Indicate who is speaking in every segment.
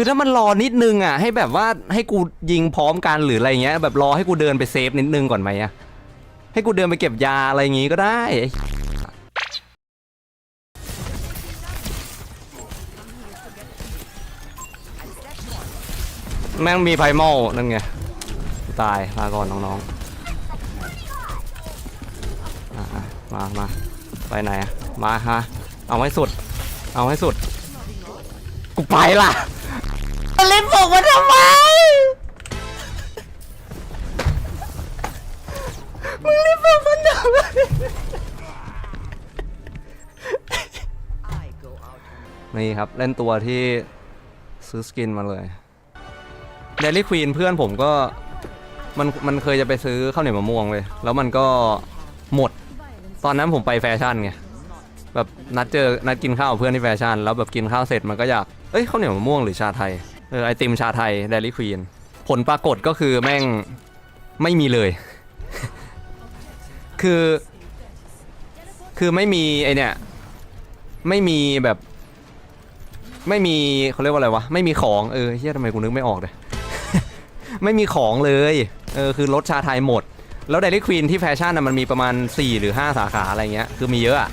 Speaker 1: คือถ้ามันรอนิดนึงอะ ให้แบบว่าให้กูยิงพร้อมกันหรืออะไรเงี้ย แบบรอให้กูเดินไปเซฟนิดนึงก่อนไหมอะให้กูเดินไปเก็บยาอะไรอย่างงี้ก็ได้แม่งมีไพมอลนั่นไงตายลาก่อนน้องๆมามาไปไหนอะมาฮะเอาให้สุด เอาให้สุด กูไปล่ะ เล่นผมมาทำไมมึงเล่นผมมันทำไมนี่ครับ เล่นตัวที่ซื้อสกินมาเลยเดลี่ควีนเพื่อนผมก็มันมันเคยจะไปซื้อข้าวเหนียวมะม่วงเลยแล้วมันก็หมด ตอนนั้นผมไปแฟชั่นไงแบบนัดเจอนัดกินข้าวกับเพื่อนที่แฟชั่น แล้วแบบกินข้าวเสร็จมันก็อยากเอ้ยข้าวเหนียวมะม่วงหรือชาไทย เออไอติมชาไทยเดลี่ควีนผลปรากฏก็คือแม่งไม่มีเลย คือ คือไม่มีไอเนี่ย ไม่มีแบบ ไม่มีเขาเรียกว่าอะไรวะ ไม่มีของเออเฮียทำไมกูนึกไม่ออกเลยไม่มีของเลย เออ คือรสชาไทยหมด แล้วเดลี่ควีนที่แฟชั่นน่ะมันมีประมาณ 4 หรือ 5 สาขาอะไรเงี้ย คือมีเยอะอะ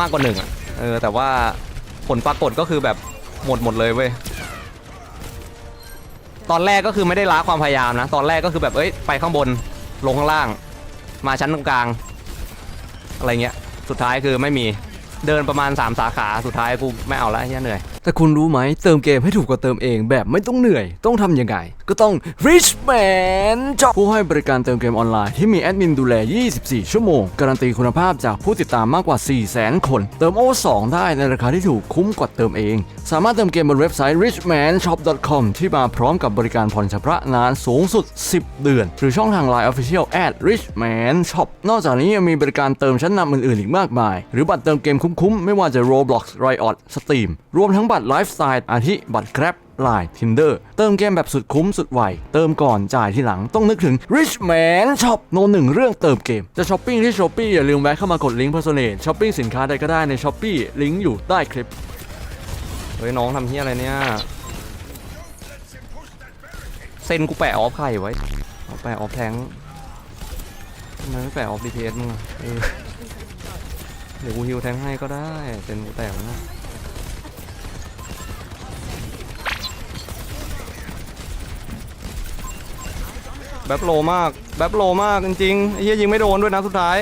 Speaker 1: มากกว่าหนึ่งอะเออ แต่ว่าผลปรากฏก็คือแบบหมดหมดเลยเว้ย ตอนแรกก็คือไม่ได้ล้าความพยายามนะ ตอนแรกก็คือแบบเอ้ยไปข้างบนลงข้างล่าง มาชั้นตรงกลาง อะไรเงี้ย สุดท้ายคือไม่มีเดินประมาณ 3 สาขาสุดท้ายกูไม่เอาละเฮียเหนื่อย
Speaker 2: แต่คุณรู้ไหมเติมเกมให้ถูกกว่าเติมเองแบบไม่ต้องเหนื่อย ต้องทำยังไง ก็ต้อง Richman จ็อบผู้ให้บริการเติมเกมออนไลน์ที่มีแอดมินดูแล 24 ชั่วโมง การันตีคุณภาพจากผู้ติดตามมากกว่า 400,000 คน เติมโอ2ได้ในราคาที่ถูกคุ้มกว่าเติมเอง สามารถเติมเกมบนเว็บไซต์ richmanshop.com ที่มาพร้อมกับบริการผ่อนชำระนานสูงสุด 10 เดือน หรือช่องทาง Line Official at richman shop นอกจากนี้ยังมีบริการเติมชั้นนำอื่นๆอีกมากมาย หรือบัตรเติมเกมคุ้มๆไม่ว่าจะ Roblox Riot Steam รวมทั้งบัตรไลฟ์สไตล์อาทิบัตร Grab Line Tinder เติมเกมแบบสุดคุ้มสุดไว เติมก่อนจ่ายทีหลังต้องนึกถึง Richman Shop โนหนึ่งเรื่องเติมเกม จะช้อปปิ้งที่ Shopee อย่าลืมแวะเข้ามากดลิงก์ Personate ช้อปปิ้งสินค้าใดก็ได้ใน Shopee ลิงก์อยู่ใต้คลิป
Speaker 1: เฮ้ย น้องทำเฮียอะไรเนี่ย เซ็นกูแปะออฟไข่ไว้เอาแปะออฟแทงทำไมไม่แปะออฟดีเมึงอะเออเดี๋ยวกูฮิวแทงให้ก็ได้เซ็นกูแตกนะ แบบโลมากแบบโลมากจริงๆไอ้เฮียยิงไม่โดนด้วยนะสุดท้าย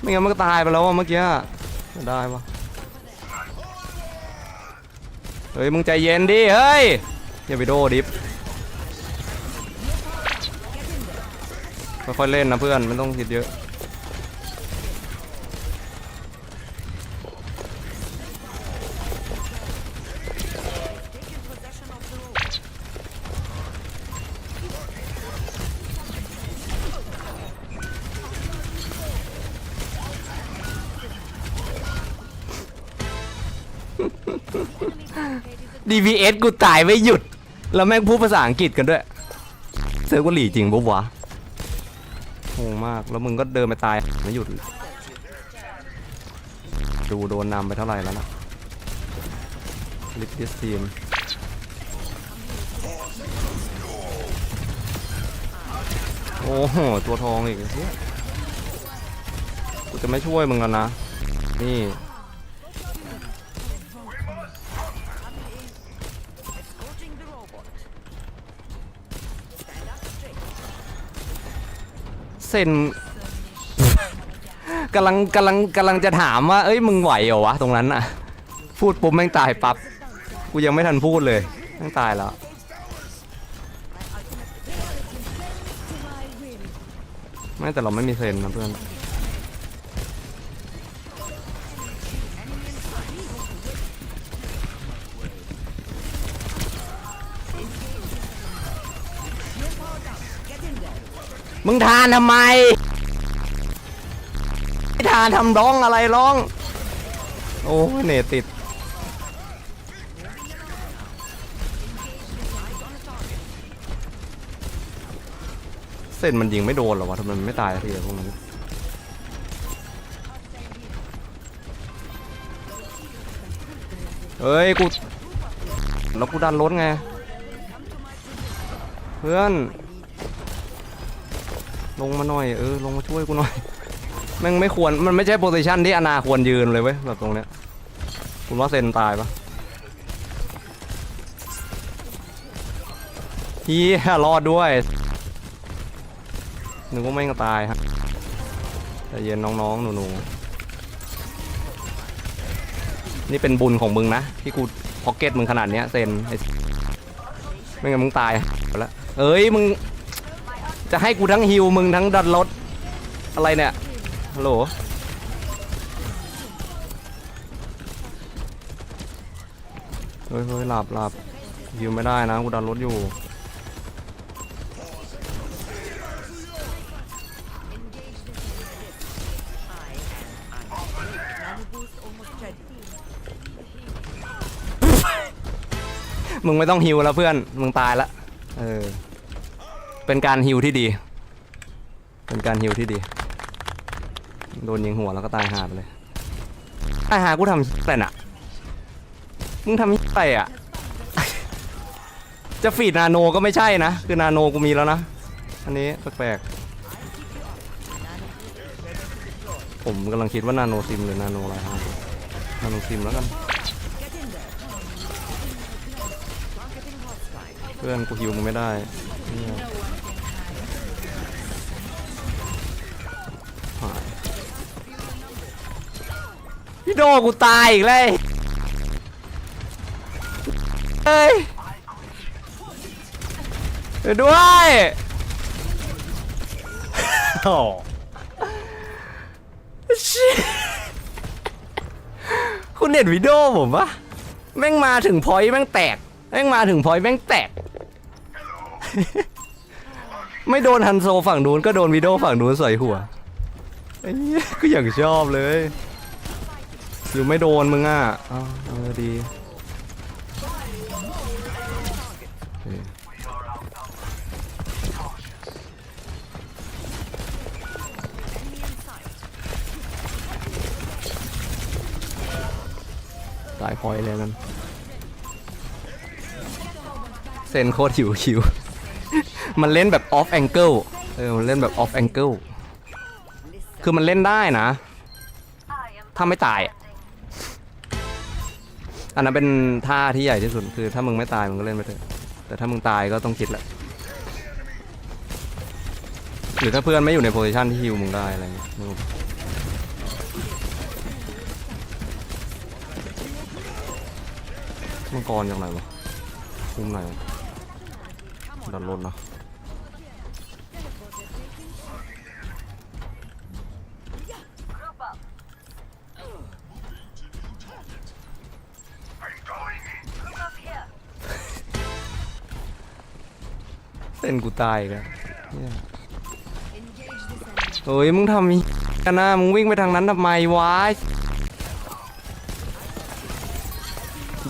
Speaker 1: ไม่งั้นมันก็ตายไปแล้วอะเมื่อกี้ไม่ได้ปะเฮ้ยมึงใจเย็นดิเฮ้ยอย่าไปโดดิฟค่อยๆเล่นนะเพื่อนไม่ต้องคิดเยอะ DVS กูตายไม่หยุด แล้วแม่งพูดภาษาอังกฤษกันด้วย เซิร์ฟกูหลีจริงปุ๊วะโหมาก แล้วมึงก็เดินไปตายไม่หยุด ดูโดนนำไปเท่าไหร่แล้วนะลิฟดิสทีมโอ้โห ตัวทองอีกเฮ้ยกูจะไม่ช่วยมึงแล้วนะ นี่ เซนกำลังกำลังกำลังจะถามว่า เอ้ยมึงไหวเหรอวะตรงนั้นอะพูดปุ๊บแม่งตายปั๊บกูยังไม่ทันพูดเลยแม่งตายแล้วไม่แต่เราไม่มีเซนนะเพื่อน มึงทานทำไมม่ทานทำร้องอะไรร้อง โอ้เนตติด เส้นมันยิงไม่โดนหรอวะทำไมมันไม่ตายทีอะพวกนั้นเฮ้ยกูแล้วกูดันรถไง เพื่อน ลงมาหน่อยเออลงมาช่วยกูหน่อยแม่งไม่ควรมันไม่ใช่โพซิชันที่อนาควรยืนเลยเว้ยแบบตรงเนี้ยคุณว่าเซนตายปะเฮียรอดด้วยนึกว่าไม่งตายฮะแต่เย็นน้องๆหนูๆนี่เป็นบุญของมึงนะที่กูพ็อกเก็ตมึงขนาดเนี้ยเซนไม่งั้นมึงตายไปแล้วเอ้ยมึง จะให้กูทั้งฮิวมึงทั้งดันรถอะไรเนี่ยฮัลโหลเฮ้ยเฮ้ยหลับหลับฮิวไม่ได้นะกูดันรถอยู่มึงไม่ต้องฮิวแล้วเพื่อน มึงตายละ เออ เป็นการฮิวที่ดี เป็นการฮิวที่ดี โดนยิงหัวแล้วก็ตายหาไปเลย ตายหากูทำอะไรน่ะ มึงทำอะไรอะ จะฟีดนาโนก็ไม่ใช่นะ คือนาโนกูมีแล้วนะ อันนี้แปลกๆ ผมกำลังคิดว่านาโนซิมหรือนาโนอะไรฮะนาโนซิมแล้วกันเพื่อนกูฮิวมึงไม่ได้ พี่โดกูตายอีกเลยเฮ้ยด้วยโอ้ชิคุณเห็นวิดีโอผมปะแม่งมาถึงพอยแม่งแตก แม่งมาถึงพอยแม่งแตก ไม่โดนฮันโซฝั่งนู้นก็โดนวิดีโอฝั่งนู้นใส่หัวก็อย่างชอบเลย หรือไม่โดนมึงอะอ้าเออดีตายพอยเลยกันเซนโคตรหิวหิว มันเล่นแบบ off angle เออ มันเล่นแบบ off angle คือมันเล่นได้นะ ถ้าไม่ตาย อันนั้นเป็นท่าที่ใหญ่ที่สุดคือถ้ามึงไม่ตายมึงก็เล่นไปเถอะแต่ถ้ามึงตายก็ต้องคิดแหละหรือถ้าเพื่อนไม่อยู่ในโพซิชันที่ฮิวมึงได้อะไรเงี้ยนึกออกปะมังกรจากไหนวะคุมไหนดันรถเนอะ เส้นกูตายอีกันเฮ้ยมึงทำอีกันนะมึงวิ่งไปทางนั้นทำไมวะ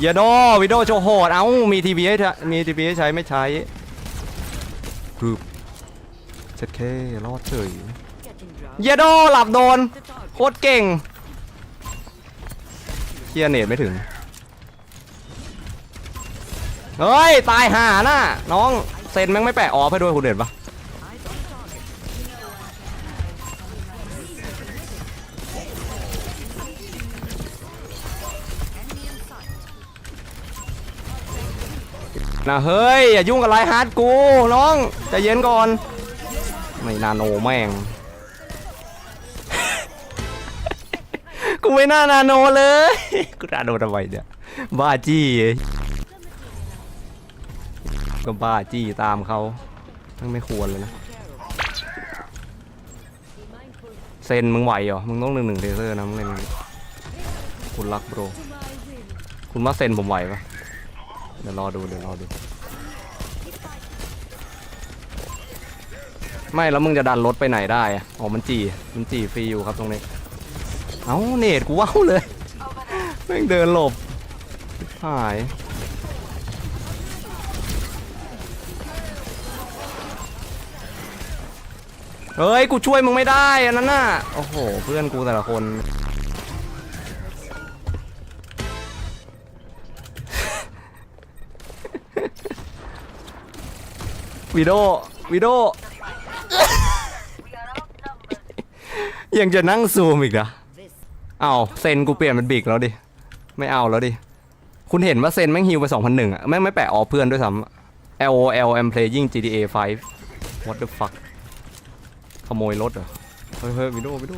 Speaker 1: เยโดวิดโอโชโหดเอ้ามีทีวีให้ใช้มีทีวีให้ใช้ไม่ใช้กรุ๊ปเจ็ดเครอดเฉยเยโดหลับโดน โคตรเก่งเคียเนตไม่ถึง เฮ้ย ตายห่าน่ะน้อง เซนแม่งไม่แปะออฟให้ด้วยคุณเห็นปะนะเฮ้ย อย่ายุ่งกับไลฮาร์ดกูน้องจะเย็นก่อน ไม่นาโนแม่ง กูไม่น่านาโนเลย กูนาโนทำไมเนี่ย บ้าจี้ ก็บ้าจี้ตามเขาทั้งไม่ควรเลยนะ เซนมึงไหวเหรอ มึงต้องหนึ่งหนึ่งเทเซอร์นะมึงเล่นอย่างนี้คุณรักโบร คุณว่าเซนผมไหวปะเดี๋ยวรอดูเดี๋ยวรอดู ไม่แล้วมึงจะดันรถไปไหนได้อะอ๋อมันจีมันจีฟรีอยู่ครับตรงนี้ เอ้าเนตกูว้าวเลยแม่งเดินหลบชิบหาย เฮ้ย กูช่วยมึงไม่ได้อันนั้นน่ะ โอ้โห เพื่อนกูแต่ละคน วิโดวิโดยังจะนั่งซูมอีกนะเอาเซนกูเปลี่ยนเป็นบิกแล้วดิ ไม่เอาแล้วดิ คุณเห็นว่าเซนแม่งฮิวไป2001อะ แม่งไม่แปะออเพื่อนด้วยซ้ำ L O L M playing GTA 5 What the fuck ขโมยรถเหรอ เฮ้ยเฮ้ยวิโดวิโด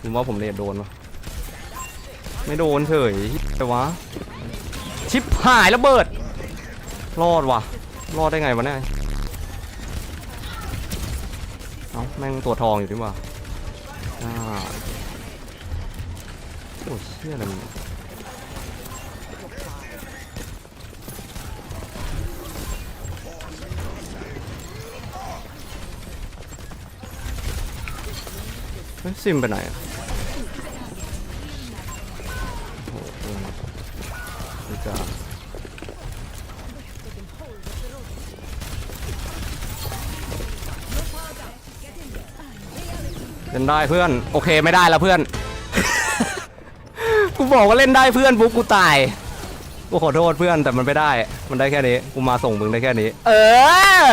Speaker 1: ผมว่าผมเรียดโดนวะไม่โดนเฉยแต่วะ ชิปหายระเบิด รอดวะรอดได้ไงวะเนี่ยเอ้าแม่งตัวทองอยู่ดีว่าอ่าโอ้เชี่ยอะไร ซิมไปไหนอะโอ้โหเพื่อนนี่จ้าเล่นได้เพื่อน โอเคไม่ได้แล้วเพื่อน กูบอกว่าเล่นได้เพื่อนปุ๊บกูตายกูขอโทษเพื่อนแต่มันไม่ได้ มันได้แค่นี้ กูมาส่งมึงได้แค่นี้ เออ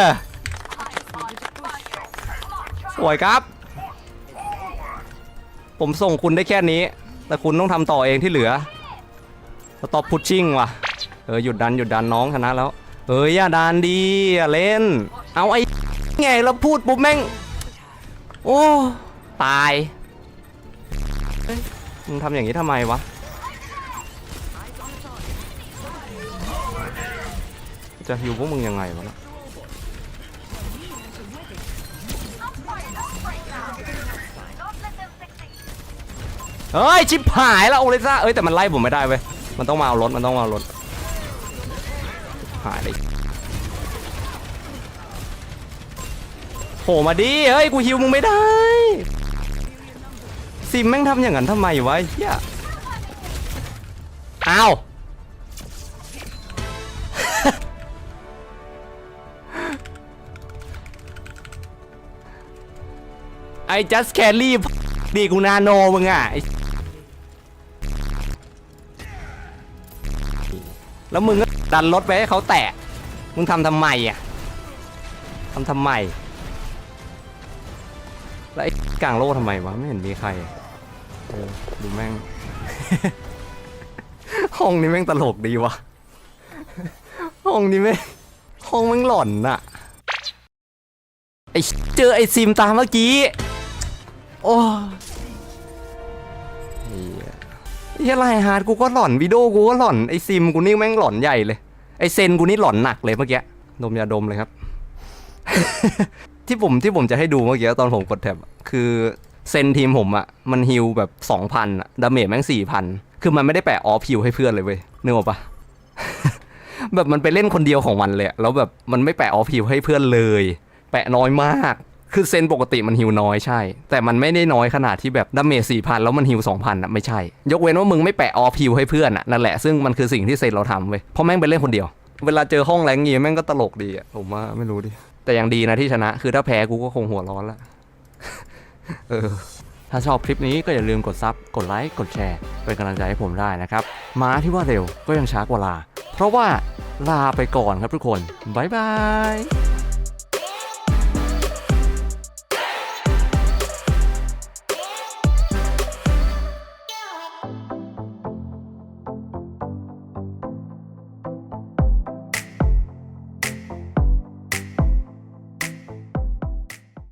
Speaker 1: สวยครับ ผมส่งคุณได้แค่นี้ แต่คุณต้องทำต่อเองที่เหลือสต็อปพุชชิ่งว่ะ เออหยุดดันหยุดดันน้องชนะแล้ว เอ้ยอย่าดันดีอย่าเล่น เอาไอ้ไงแล้วพูดปุ๊บแม่ง โอ้ ตายมึงทำอย่างนี้ทำไมวะ จะฮิวพวกมึงยังไงวะนะ เฮ้ยชิบหายแล้วโอเลซ่าเอ้ยแต่มันไล่ผมไม่ได้เว้ยมันต้องมาเอารถมันต้องมาเอารถหายเลยโผล่มาดิเฮ้ยกูฮิวมึงไม่ได้ซิมแม่งทำอย่างนั้นทำไมวะเฮียอ้าวไอ้ just carry ดีกูนาโนมึงอะ แล้วมึงก็ดันรถไปให้เขาแตะ มึงทำทำไมอะทำทำไม แล้วไอ้กลางโลกทำไมวะ ไม่เห็นมีใครโอ้ดูแม่ง ห้องนี้แม่งตลกดีวะ ห้องนี้แม่งห้องแม่งหล่อนน่ะ ไอเจอไอซิมตามเมื่อกี้ โอ้ เฮียไรฮาร์ดกูก็หล่อนวิดีโอกูก็หล่อนไอซิมกูนี่แม่งหล่อนใหญ่เลยไอเซนกูนี่หล่อนหนักเลยเมื่อกี้ดมยาดมเลยครับ ที่ผมที่ผมจะให้ดูเมื่อกี้ตอนผมกดแท็บคือเซนทีมผมอะมันฮิลแบบ2,000อะดาเมจแม่ง4,000 คือมันไม่ได้แปะออฟฮิลให้เพื่อนเลยเว้ยนึกออกปะ แบบมันไปเล่นคนเดียวของมันเลยอะแล้วแบบมันไม่แปะออฟฮิลให้เพื่อนเลย แปะน้อยมาก คือเซนปกติมันฮิวน้อยใช่ แต่มันไม่ได้น้อยขนาดที่แบบดาเมจสี่พันแล้วมันฮิวสองพันอะไม่ใช่ ยกเว้นว่ามึงไม่แปะออฟฮิวให้เพื่อนอะนั่นแหละซึ่งมันคือสิ่งที่เซนเราทำเว้ยเพราะแม่งไปเล่นคนเดียว เวลาเจอห้องแรงงี้แม่งก็ตลกดีอะผมว่าไม่รู้ดิ แต่ยังดีนะที่ชนะ คือถ้าแพ้กูก็คงหัวร้อนละเออถ้าชอบคลิปนี้ก็อย่าลืมกดซับกดไลค์กดแชร์เป็นกำลังใจให้ผมได้นะครับม้าที่ว่าเร็วก็ยังช้ากว่าลา เพราะว่าลาไปก่อนครับทุกคนบ๊ายบาย